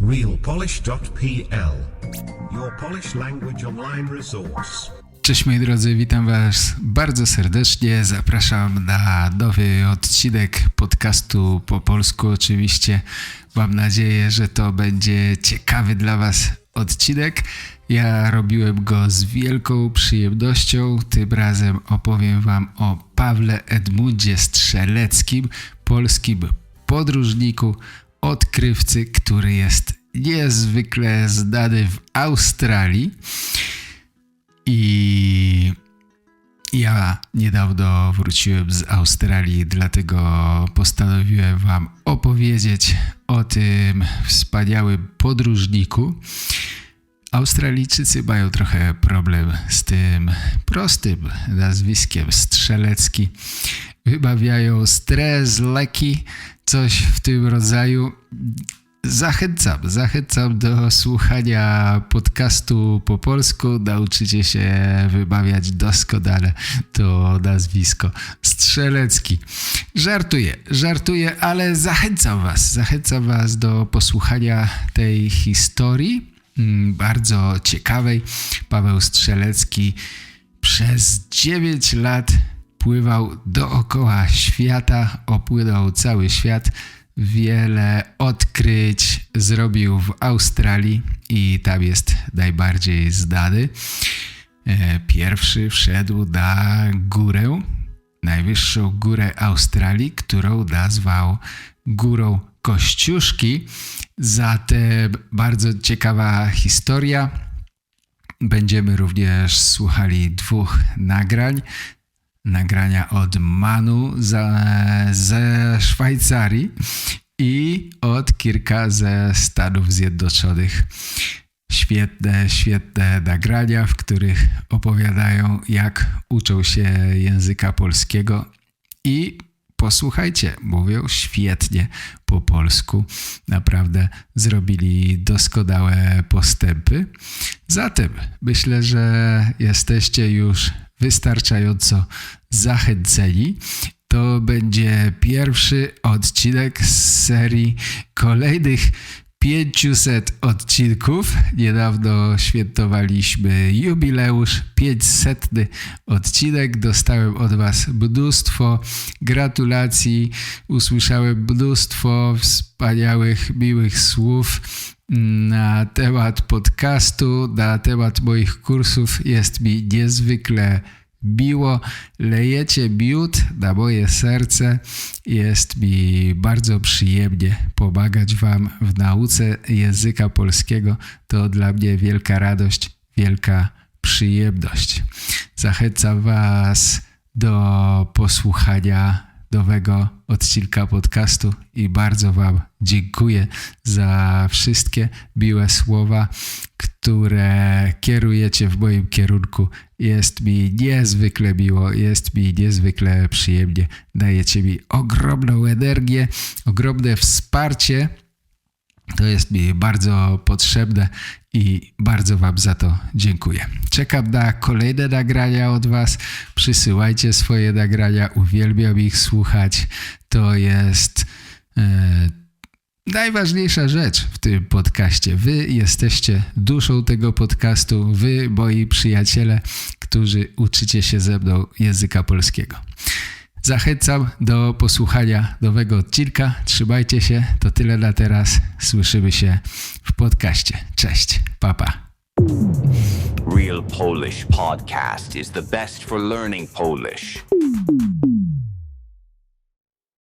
realpolish.pl Your Polish language online resource. Cześć moi drodzy, witam was bardzo serdecznie. Zapraszam na nowy odcinek podcastu po polsku. Oczywiście mam nadzieję, że to będzie ciekawy dla was odcinek. Ja robiłem go z wielką przyjemnością. Tym razem opowiem wam o Pawle Edmundzie Strzeleckim, polskim podróżniku, odkrywcy, który jest niezwykle znany w Australii. I ja niedawno wróciłem z Australii, dlatego postanowiłem Wam opowiedzieć o tym wspaniałym podróżniku. Australijczycy mają trochę problem z tym prostym nazwiskiem Strzelecki. Wybawiają stres, leki, coś w tym rodzaju. Zachęcam, zachęcam do słuchania podcastu po polsku. Nauczycie się wymawiać doskonale to nazwisko. Strzelecki. Żartuję, żartuję, ale zachęcam Was, zachęcam Was do posłuchania tej historii, bardzo ciekawej. Paweł Strzelecki przez 9 lat pływał dookoła świata, opłynął cały świat wiele odkryć zrobił w Australii i tam jest najbardziej znany. E, Pierwszy wszedł na górę, najwyższą górę Australii, którą nazwał Górą Kościuszki. Zatem bardzo ciekawa historia. Będziemy również słuchali dwóch nagrań nagrania od Manu ze Szwajcarii i od kilka ze Stanów Zjednoczonych. Świetne, świetne nagrania, w których opowiadają, jak uczą się języka polskiego i posłuchajcie, mówią świetnie po polsku. Naprawdę zrobili doskonałe postępy. Zatem myślę, że jesteście już wystarczająco zachęceni. To będzie pierwszy odcinek z serii kolejnych 500 odcinków. Niedawno świętowaliśmy jubileusz, 500 odcinek. Dostałem od Was mnóstwo gratulacji, usłyszałem mnóstwo wspaniałych, miłych słów na temat podcastu, na temat moich kursów. Jest mi niezwykle miło. Lejecie miód na moje serce. Jest mi bardzo przyjemnie pomagać Wam w nauce języka polskiego. To dla mnie wielka radość, wielka przyjemność. Zachęcam Was do posłuchania nowego odcinka podcastu i bardzo Wam dziękuję za wszystkie miłe słowa, które kierujecie w moim kierunku. Jest mi niezwykle miło, jest mi niezwykle przyjemnie. Dajecie mi ogromną energię, ogromne wsparcie. To jest mi bardzo potrzebne i bardzo Wam za to dziękuję. Czekam na kolejne nagrania od Was. Przysyłajcie swoje nagrania, uwielbiam ich słuchać. To jest e, najważniejsza rzecz w tym podcaście. Wy jesteście duszą tego podcastu, wy, moi przyjaciele, którzy uczycie się ze mną języka polskiego. Zachęcam do posłuchania nowego odcinka. Trzymajcie się. To tyle na teraz. Słyszymy się w podcaście. Cześć. Papa. Pa. Real Polish Podcast is the best for learning Polish.